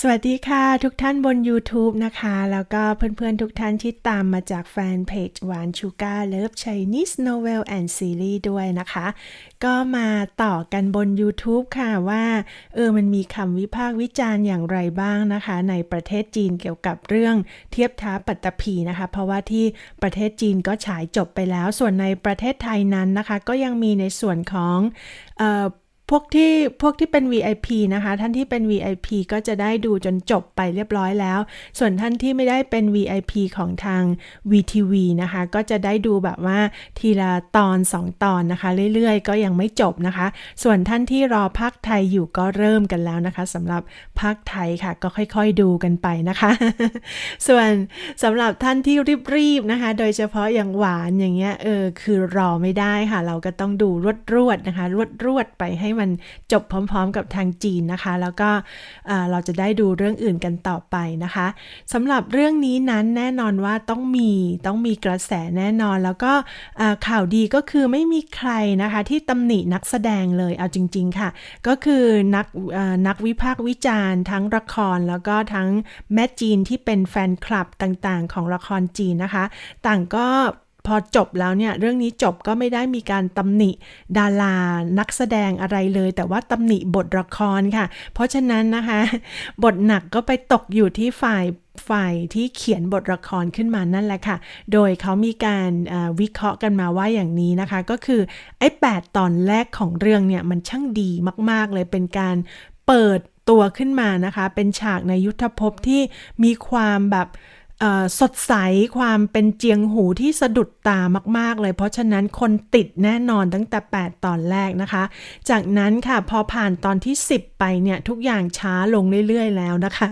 สวัสดีค่ะ ทุกท่านบน YouTube นะคะ แล้วก็เพื่อนๆทุกท่านที่ตามมาจากแฟนเพจหวานชูการ์เลิฟ Chinese Novel and Series ด้วยนะคะ ก็มาต่อกันบน YouTube ค่ะว่า เออมันมีคำวิพากษ์วิจารณ์อย่างไรบ้างนะคะ ในประเทศจีนเกี่ยวกับเรื่องเทียบท้าปัตตภีนะคะ เพราะว่าที่ประเทศจีนก็ฉายจบไปแล้ว ส่วนในประเทศไทยนั้นนะคะ ก็ยังมีในส่วนของเอ่อ พวกที่พวกที่เป็น VIP นะคะ ท่านที่เป็น VIP ก็จะได้ดูจนจบไปเรียบร้อยแล้ว ส่วนท่านที่ไม่ได้เป็น VIP ของทาง VTV นะคะ ก็จะได้ดูแบบว่าทีละตอน 2 ตอนนะคะ เรื่อยๆ ก็ยังไม่จบนะคะ ส่วนท่านที่รอภาคไทยอยู่ก็เริ่มกันแล้วนะคะสำหรับภาคไทยค่ะ ก็ค่อยๆดูกันไปนะคะ ส่วนสำหรับท่านที่รีบๆนะคะ โดยเฉพาะอย่างหวานอย่างเงี้ยเออคือรอไม่ได้ค่ะ เราก็ต้องดูรวดๆนะคะ รวดๆไปให้มันจบพร้อมๆ กับทางจีนนะคะ แล้วก็เราจะได้ดูเรื่องอื่นกันต่อไปนะคะสำหรับเรื่องนี้นั้นแน่นอนว่าต้องมีต้องมีกระแสแน่นอน แล้วก็ข่าวดีก็คือไม่มีใครนะคะที่ตำหนินักแสดงเลยเอาจริง ๆค่ะ ก็คือนักนักวิพากษ์วิจารณ์ ทั้งละครแล้วก็ทั้งแม่จีนที่เป็นแฟนคลับต่างๆ ของละครจีนนะคะ ต่างก็ พอจบแล้วเนี่ยเรื่องนี้จบก็ไม่ได้มีการตำหนิดารานักแสดงอะไรเลย แต่ว่าตำหนิบทละครค่ะ เพราะฉะนั้นนะคะ บทหนักก็ไปตกอยู่ที่ฝ่ายฝ่ายที่เขียนบทละครขึ้นมานั่นแหละค่ะ โดยเขามีการวิเคราะห์กันมาว่าอย่างนี้นะคะ ก็คือไอ้8ตอนแรกของเรื่องเนี่ยมันช่างดีมาก ๆ เลยเป็นการเปิดตัวขึ้นมานะคะ เป็นฉากในยุทธภพที่มีความแบบ สดใสความเป็นเจียงหูที่สะดุดตามาก ๆ เลย เพราะฉะนั้นคนติดแน่นอนตั้งแต่ 8 ตอนแรกนะคะ จากนั้นค่ะพอผ่านตอนที่ 10 ไปเนี่ย ทุกอย่างช้าลงเรื่อย ๆ แล้วนะคะ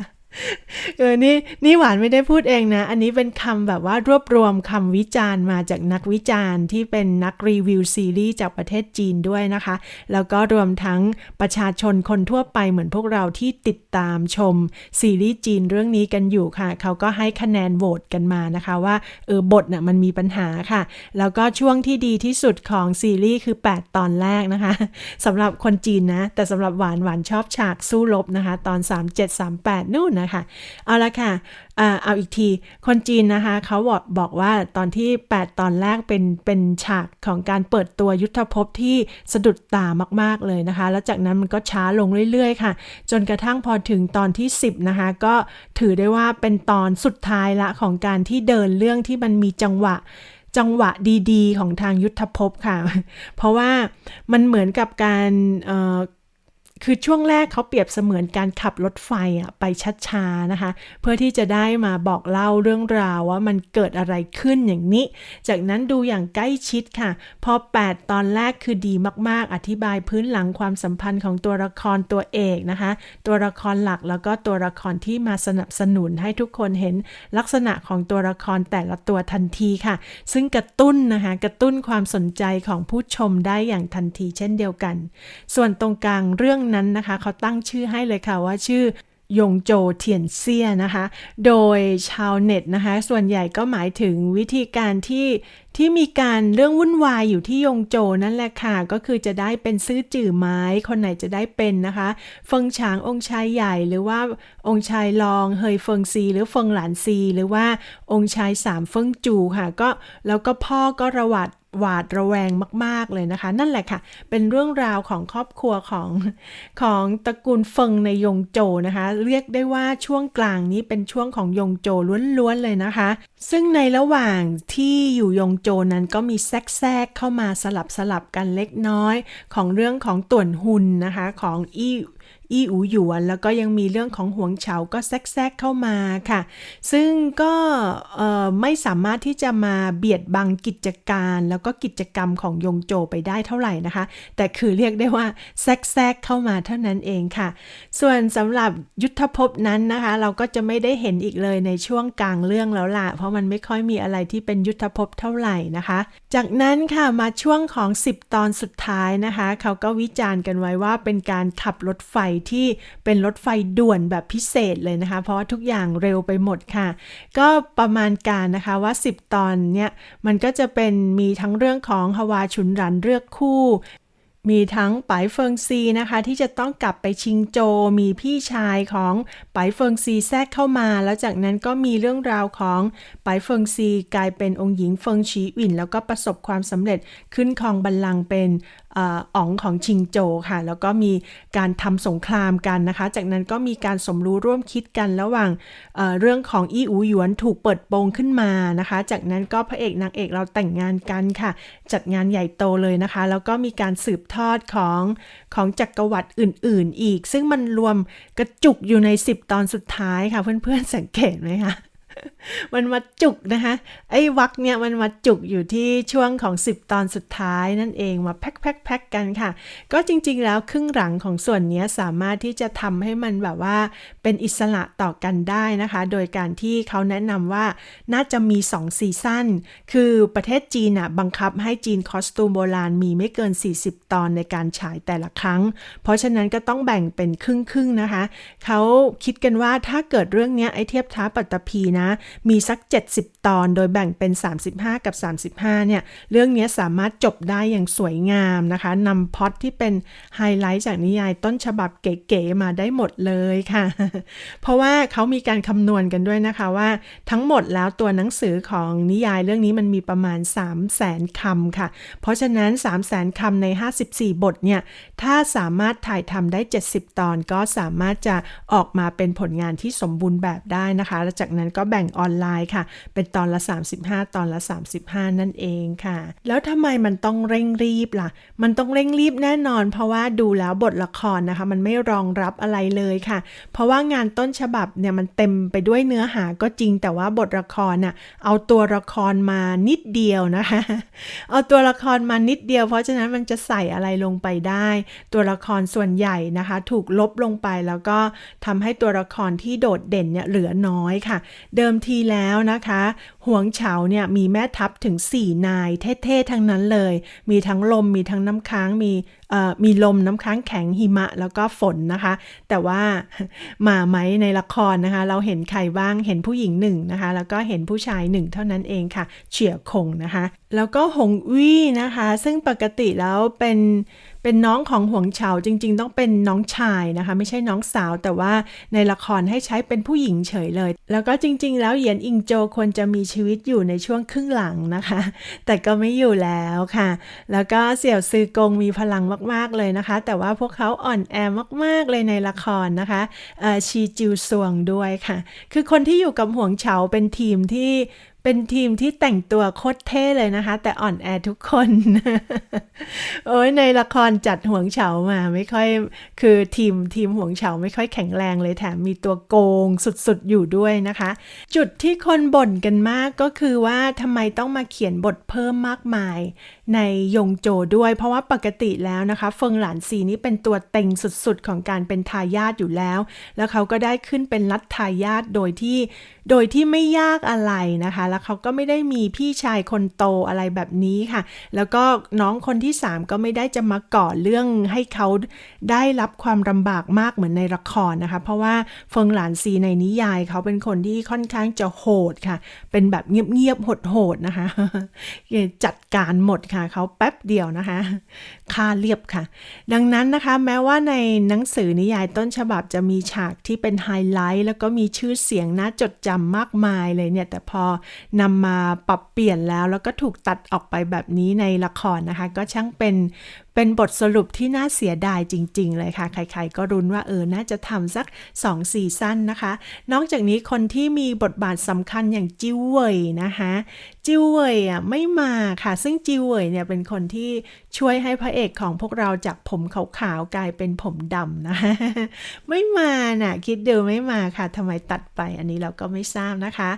เออ นี่ นี่หวานไม่ได้พูดเองนะ อันนี้เป็นคำแบบว่ารวบรวมคำวิจารณ์มาจากนักวิจารณ์ที่เป็นนักรีวิวซีรีส์จากประเทศจีนด้วยนะคะ แล้วก็รวมทั้งประชาชนคนทั่วไปเหมือนพวกเราที่ติดตามชมซีรีส์จีนเรื่องนี้กันอยู่ค่ะ เขาก็ให้คะแนนโหวตกันมานะคะว่า เออ บทน่ะมันมีปัญหาค่ะ แล้วก็ช่วงที่ดีที่สุดของซีรีส์คือ 8 ตอนแรกนะคะสำหรับคนจีนนะ แต่สำหรับหวานหวานชอบฉากสู้รบนะคะ ตอน 3738นู่นนะคะ เอาละค่ะเอาอีกที คนจีนนะคะเขาบอกบอกว่าตอนที่ 8 ตอนแรกเป็นเป็นฉากของการเปิดตัวยุทธภพที่สะดุดตามาก ๆ เลยนะคะ แล้วจากนั้นมันก็ช้าลงเรื่อย ๆ ค่ะ จนกระทั่งพอถึงตอนที่ 10 นะคะ ก็ถือได้ว่าเป็นตอนสุดท้ายละของการที่เดินเรื่องที่มันมีจังหวะจังหวะดี ๆ ของทางยุทธภพค่ะ เพราะว่ามันเหมือนกับการ คือช่วงแรกเขาเปรียบเสมือนการขับรถไฟอะไปช้าๆนะคะ เพื่อที่จะได้มาบอกเล่าเรื่องราวว่ามันเกิดอะไรขึ้นอย่างนี้ จากนั้นดูอย่างใกล้ชิดค่ะ พอ 8 ตอนแรกคือดีมากๆ อธิบายพื้นหลังความสัมพันธ์ของตัวละครตัวเอกนะคะ ตัวละครหลักแล้วก็ตัวละครที่มาสนับสนุนให้ทุกคนเห็นลักษณะของตัวละครแต่ละตัวทันทีค่ะ ซึ่งกระตุ้นนะคะกระตุ้นความสนใจของผู้ชมได้อย่างทันทีเช่นเดียวกัน ส่วนตรงกลางเรื่องนั้นนะคะเขาตั้งชื่อให้เลยค่ะว่าชื่อยงโจเทียนเซียนะคะ โดยชาวเน็ตนะคะ ส่วนใหญ่ก็หมายถึงวิธีการที่ ที่มีการเรื่องวุ่นวายอยู่ที่ยงโจนั่นแหละค่ะ ก็คือจะได้เป็นซื้อจื่อไม้ คนไหนจะได้เป็นนะคะเฟิงฉางองค์ชายใหญ่หรือว่าองค์ชายรองเฮยเฟิงซี หรือเฟิงหลานซี หรือว่าองค์ชายสามเฟิงจูค่ะ ก็แล้วก็พ่อก็ระวัดหวาดระแวงมาก ๆ เลยนะคะ นั่นแหละค่ะ เป็นเรื่องราวของครอบครัวของของตระกูลเฟิงในยงโจนะคะ เรียกได้ว่าช่วงกลางนี้เป็นช่วงของยงโจล้วนๆเลยนะคะ ซึ่งในระหว่างที่อยู่ยงโจนั้นก็มีแทรกๆเข้ามาสลับสลับกันเล็กน้อย ของเรื่องของต่วนหุนนะคะของอี้ อี้อูหยวน แล้วก็ยังมีเรื่องของหวงเฉาก็แทรกเข้ามาค่ะ ซึ่งก็ไม่สามารถที่จะมาเบียดบังกิจการแล้วก็กิจกรรมของยงโจไปได้เท่าไหร่นะคะ แต่คือเรียกได้ว่าแทรกเข้ามาเท่านั้นเองค่ะ ส่วนสำหรับยุทธภพนั้นนะคะ เราก็จะไม่ได้เห็นอีกเลยในช่วงกลางเรื่องแล้วล่ะ เพราะมันไม่ค่อยมีอะไรที่เป็นยุทธภพเท่าไหร่นะคะ จากนั้นค่ะมาช่วงของ 10 ตอนสุดท้ายนะคะ เขาก็วิจารณ์กันไว้ว่าเป็นการขับรถไฟที่เป็นรถไฟด่วนแบบพิเศษเลยนะคะ เพราะว่าทุกอย่างเร็วไปหมดค่ะ ก็ประมาณการนะคะว่า 10 ตอนเนี่ยมันก็จะเป็นมีทั้งเรื่องของฮวาฉุนรันเลือกคู่มีทั้งไปเฟิงซีนะคะที่จะต้องกลับไปชิงโจ มีพี่ชายของไปเฟิงซีแทรกเข้ามา แล้วจากนั้นก็มีเรื่องราวของไปเฟิงซีกลายเป็นองค์หญิงเฟิงชีอินแล้วก็ประสบความสำเร็จขึ้นครองบัลลังก์เป็น อ๋องของชิงโจค่ะ แล้วก็มีการทำสงครามกันนะคะ จากนั้นก็มีการสมรู้ร่วมคิดกันระหว่างเเรื่องของอี้อูหยวนถูกเปิดโปงขึ้นมานะคะ จากนั้นก็พระเอกนางเอกเราแต่งงานกันค่ะ จัดงานใหญ่โตเลยนะคะ แล้วก็มีการสืบทอดของของจักรวรรดิอื่น ๆ อีก ซึ่งมันรวมกระจุกอยู่ใน 10 ตอนสุดท้ายค่ะ เพื่อนๆสังเกตไหมคะ มันมาจุกนะคะ ไอ้วักเนี่ยมันมาจุกอยู่ที่ช่วงของ 10 ตอนสุดท้ายนั่นเองมาแพ็คแพ็คแพ็คกันค่ะ ก็จริงๆแล้วครึ่งหลังของส่วนนี้สามารถที่จะทำให้มันแบบว่าเป็นอิสระต่อกันได้นะคะ โดยการที่เขาแนะนำว่าน่าจะมี 2 ซีซั่น คือประเทศจีนอะบังคับให้จีนคอสตูมโบราณมีไม่เกิน 40 ตอนในการฉายแต่ละครั้ง เพราะฉะนั้นก็ต้องแบ่งเป็นครึ่งๆนะคะ เขาคิดกันว่าถ้าเกิดเรื่องนี้ไอเทียบท้าปัตตภีนะมีสัก 70 ตอน โดยแบ่งเป็น 35 กับ 35 เนี่ย เรื่องนี้สามารถจบได้อย่างสวยงามนะคะนำพอตที่เป็นไฮไลท์จากนิยายต้นฉบับเก๋ๆมาได้หมดเลยค่ะ เพราะว่าเขามีการคำนวณกันด้วยนะคะว่าทั้งหมดแล้วตัวหนังสือของนิยายเรื่องนี้มันมีประมาณ 3 0 0แสนคำค่ะ เพราะฉะนั้น 3 0 0แสนคำใน 54 บทเนี่ย ถ้าสามารถถ่ายทำได้ 70 ตอนก็สามารถจะออกมาเป็นผลงานที่สมบูรณ์แบบได้นะคะ แล้วจากนั้นก็แแบ่งออนไลน์ค่ะ เป็นตอนละ 35 ตอนละ 35 นั่นเองค่ะ แล้วทำไมมันต้องเร่งรีบล่ะ มันต้องเร่งรีบแน่นอน เพราะว่าดูแล้วบทละครนะคะ มันไม่รองรับอะไรเลยค่ะ เพราะว่างานต้นฉบับเนี่ยมันเต็มไปด้วยเนื้อหาก็จริง แต่ว่าบทละครน่ะเอาตัวละครมานิดเดียวนะคะ เอาตัวละครมานิดเดียว เพราะฉะนั้นมันจะใส่อะไรลงไปได้ ตัวละครส่วนใหญ่นะคะ ถูกลบลงไปแล้วก็ทำให้ตัวละครที่โดดเด่นเนี่ยเหลือน้อยค่ะ เดิิมทีแล้วนะคะหวงเฉาเนี่ยมีแม่ทัพถึง 4 นายเท่ๆทั้งนั้นเลย มีทั้งลมมีทั้งน้ำค้างมี มีลมน้ำค้างแข็งหิมะแล้วก็ฝนนะคะ แต่ว่ามาไหมในละครนะคะ เราเห็นใครบ้างเห็นผู้หญิงหนึ่งนะคะ แล้วก็เห็นผู้ชายหนึ่งเท่านั้นเองค่ะ เฉียคงนะคะ แล้วก็หงวี่นะคะ ซึ่งปกติแล้วเป็นเป็นน้องของหวงเฉาจริง ๆ ต้องเป็นน้องชายนะคะ ไม่ใช่น้องสาวแต่ว่าในละครให้ใช้เป็นผู้หญิงเฉยเลย แล้วก็จริง ๆ แล้วเหยียนอิงโจควรจะมีชีวิตอยู่ในช่วงครึ่งหลังนะคะ แต่ก็ไม่อยู่แล้วค่ะ แล้วก็เสี่ยวซือกงมีพลังมากๆ เลยนะคะ แต่ว่าพวกเขาอ่อนแอมาก ๆ เลยในละครนะคะชีจิวซวงด้วยค่ะ คือคนที่อยู่กับห่วงเฉาเป็นทีมที่ เป็นทีมที่แต่งตัวโคตรเท่เลยนะคะ แต่อ่อนแอทุกคน โอ้ยในละครจัดห่วงเฉามา ไม่ค่อยคือทีมทีมห่วงเฉาไม่ค่อยแข็งแรงเลยแถมมีตัวโกงสุดๆอยู่ด้วยนะคะ จุดที่คนบ่นกันมากก็คือว่าทำไมต้องมาเขียนบทเพิ่มมากมาย ในยงโจด้วย เพราะว่าปกติแล้วนะคะเฟิงหลานซีนี่เป็นตัวเต็งสุดๆ ของการเป็นทายาทอยู่แล้ว แล้วเขาก็ได้ขึ้นเป็นรัฐทายาทโดยที่ โดยที่ไม่ยากอะไรนะคะแล้วเขาก็ไม่ได้มีพี่ชายคนโตอะไรแบบนี้ค่ะ แล้วก็น้องคนที่ 3 ก็ไม่ได้จะมาก่อเรื่องให้เขาได้รับความลำบากมากเหมือนในละครนะคะ เพราะว่าเฟิงหลานซีในนิยายเขาเป็นคนที่ค่อนข้างจะโหดค่ะ เป็นแบบเงียบๆโหดๆนะคะ จัดการหมดค่ะเขาแป๊บเดียวนะคะค่าเรียบค่ะ ดังนั้นนะคะแม้ว่าในหนังสือนิยายต้นฉบับจะมีฉากที่เป็นไฮไลท์แล้วก็มีชื่อเสียงน่าจดจำมากมายเลยเนี่ย แต่พอนำมาปรับเปลี่ยนแล้วแล้วก็ถูกตัดออกไปแบบนี้ในละครนะคะ ก็ช่างเป็น เป็นบทสรุปที่น่าเสียดายจริง ๆ เลยค่ะ ใคร ๆ ก็รุนว่าเออ น่าจะทำสัก2ซีซั่นนะคะ นอกจากนี้คนที่มีบทบาทสำคัญอย่างจิวเวยนะคะ จิวเวยอะไม่มาค่ะ ซึ่งจิวเวยเนี่ยเป็นคนที่ช่วยให้พระเอกของพวกเราจากผมขาวๆกลายเป็นผมดำนะะไม่มาน่ะ คิดดูไม่มาค่ะทำไมตัดไปอันนี้เราก็ไม่ทราบนะคะ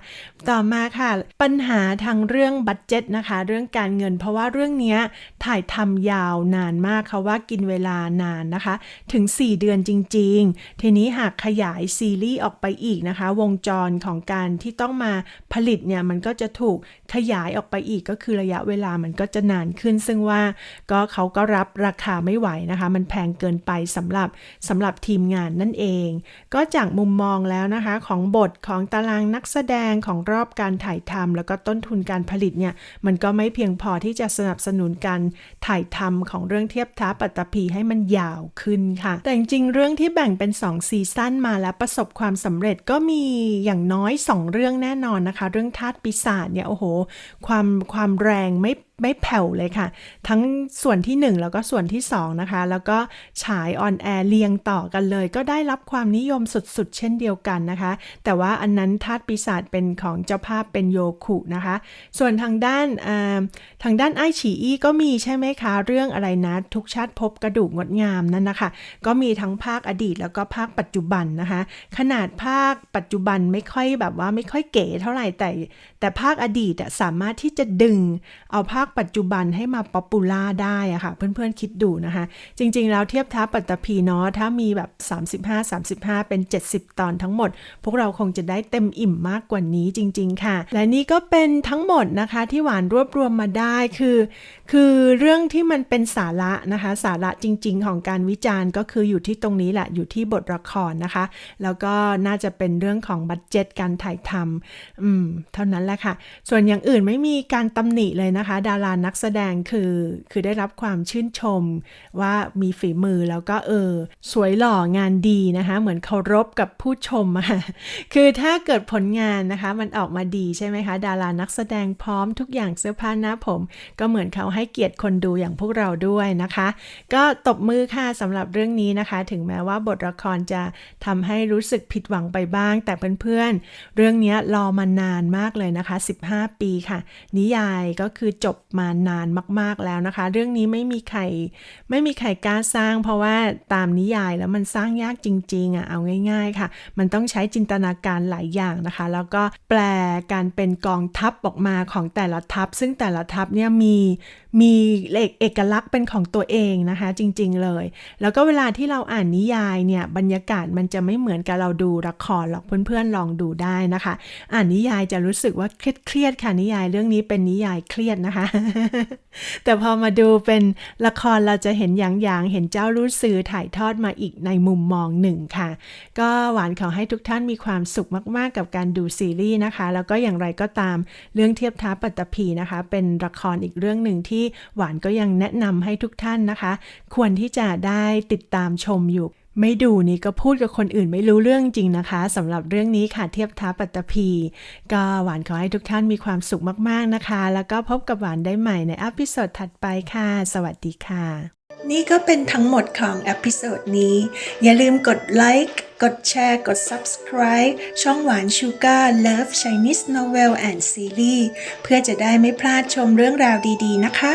ต่อมาค่ะ ปัญหาทางเรื่องบัตเจ็ตนะคะ เรื่องการเงินเพราะว่าเรื่องนี้ถ่ายทำยาวนานมากค่ะว่ากินเวลานานนะคะ ถึง 4 เดือนจริง ๆ ทีนี้หากขยายซีรีส์ออกไปอีกนะคะ วงจรของการที่ต้องมาผลิตเนี่ย มันก็จะถูกขยายออกไปอีกก็คือระยะเวลามันก็จะนานขึ้น ซึ่งว่าก็เขาก็รับราคาไม่ไหวนะคะ มันแพงเกินไปสำหรับสำหรับทีมงานนั่นเอง ก็จากมุมมองแล้วนะคะของบทของตารางนักแสดงของรอบการถ่ายทำแล้วก็ต้นทุนการผลิตเนี่ยมันก็ไม่เพียงพอที่จะสนับสนุนการถ่ายทำของเรื่องรื่องเทียบท้าปัตตภีให้มันยาวขึ้นค่ะ แต่จริงๆเรื่องที่แบ่งเป็น 2 ซีซั่นมาแล้วประสบความสำเร็จก็มีอย่างน้อย 2 เรื่องแน่นอนนะคะ เรื่องธาตุปีศาจเนี่ยโอ้โห ความความแรงไม่ ไม่แผ่วเลยค่ะ ทั้งส่วนที่ 1 แล้วก็ส่วนที่ 2 นะคะ แล้วก็ฉายออนแอร์เรียงต่อกันเลย ก็ได้รับความนิยมสุดๆ เช่นเดียวกันนะคะ แต่ว่าอันนั้นธาตุปีศาจเป็นของเจ้าภาพเป็นโยคุนะคะ ส่วนทางด้านทางด้านไอฉีอี้ก็มีใช่ไหมคะ เรื่องอะไรนะ ทุกชาติพบกระดูกงดงามนั่นนะคะก็มีทั้งภาคอดีตแล้วก็ภาคปัจจุบันนะคะ ขนาดภาคปัจจุบันไม่ค่อยแบบว่าไม่ค่อยเก๋เท่าไหร่แต่ แต่ภาคอดีตสามารถที่จะดึงเอาภาคปัจจุบันให้มาป๊อปปูล่าได้อะค่ะ เพื่อนๆคิดดูนะคะ จริงๆ แล้วเทียบท้าปัตตภีเนาะถ้ามีแบบ 35 35 เป็น 70 ตอนทั้งหมด พวกเราคงจะได้เต็มอิ่มมากกว่านี้จริง ๆ ค่ะ และนี่ก็เป็นทั้งหมดนะคะที่หวานรวบรวมมาได้คือ คือเรื่องที่มันเป็นสาระนะคะ สาระจริง ๆ ของการวิจารณ์ก็คืออยู่ที่ตรงนี้แหละอยู่ที่บทละครนะคะ แล้วก็น่าจะเป็นเรื่องของบัตเจ็ตการถ่ายทำอืมเท่านั้นแหละค่ะ ส่วนอย่างอื่นไม่มีการตำหนิเลยนะคะ ดารานักแสดงคือคือได้รับความชื่นชม ว่ามีฝีมือแล้วก็เออ สวยหล่องานดีนะคะ เหมือนเคารพกับผู้ชมอะคือถ้าเกิดผลงานนะคะ มันออกมาดีใช่ไหมคะ ดารานักแสดงพร้อมทุกอย่างเสื้อผ้าหน้าผม ก็เหมือนเขาให้เกียรติคนดูอย่างพวกเราด้วยนะคะ ก็ตบมือค่ะสำหรับเรื่องนี้นะคะ ถึงแม้ว่าบทละครจะทำให้รู้สึกผิดหวังไปบ้าง แต่เพื่อนๆเรื่องนี้รอมานานมากเลยนะคะ 15 ปีค่ะ นิยายก็คือจบมานานมาก ๆแล้วนะคะ เรื่องนี้ไม่มีใครไม่มีใครกล้าสร้าง เพราะว่าตามนิยายแล้วมันสร้างยากจริงๆอะเอาง่าย ๆ ค่ะ มันต้องใช้จินตนาการหลายอย่างนะคะ แล้วก็แปลการเป็นกองทัพออกมาของแต่ละทัพ ซึ่งแต่ละทัพเนี่ยมีมีเอกเอกลักษณ์เป็นของตัวเองนะคะจริงๆเลย แล้วก็เวลาที่เราอ่านนิยายเนี่ยบรรยากาศมันจะไม่เหมือนกับเราดูละครหรอกเพื่อนๆลองดูได้นะคะ อ่านนิยายจะรู้สึกว่าเครียดๆค่ะนิยายเรื่องนี้เป็นนิยายเครียดนะคะ แต่พอมาดูเป็นละครเราจะเห็นอย่างๆเห็นเจ้ารู้สื่อถ่ายทอดมาอีกในมุมมองหนึ่งค่ะ ก็หวานขอให้ทุกท่านมีความสุขมากๆ กับการดูซีรีส์นะคะ แล้วก็อย่างไรก็ตามเรื่องเทียบท้าปัตตภีนะคะ เป็นละครอีกเรื่องหนึ่งที่หวานก็ยังแนะนำให้ทุกท่านนะคะ ควรที่จะได้ติดตามชมอยู่ ไม่ดูนี่ก็พูดกับคนอื่นไม่รู้เรื่องจริงนะคะสำหรับเรื่องนี้ค่ะเทียบท้าปัตตภีก็หวานขอให้ทุกท่านมีความสุขมากๆนะคะ แล้วก็พบกับหวานได้ใหม่ในอพิโซดถัดไปค่ะ สวัสดีค่ะ นี่ก็เป็นทั้งหมดของอพิโซดนี้ อย่าลืมกดไลค์กดแชร์ กด subscribe ช่องหวานชูการ์ Love Chinese Novel and Series เพื่อจะได้ไม่พลาดชมเรื่องราวดีๆนะคะ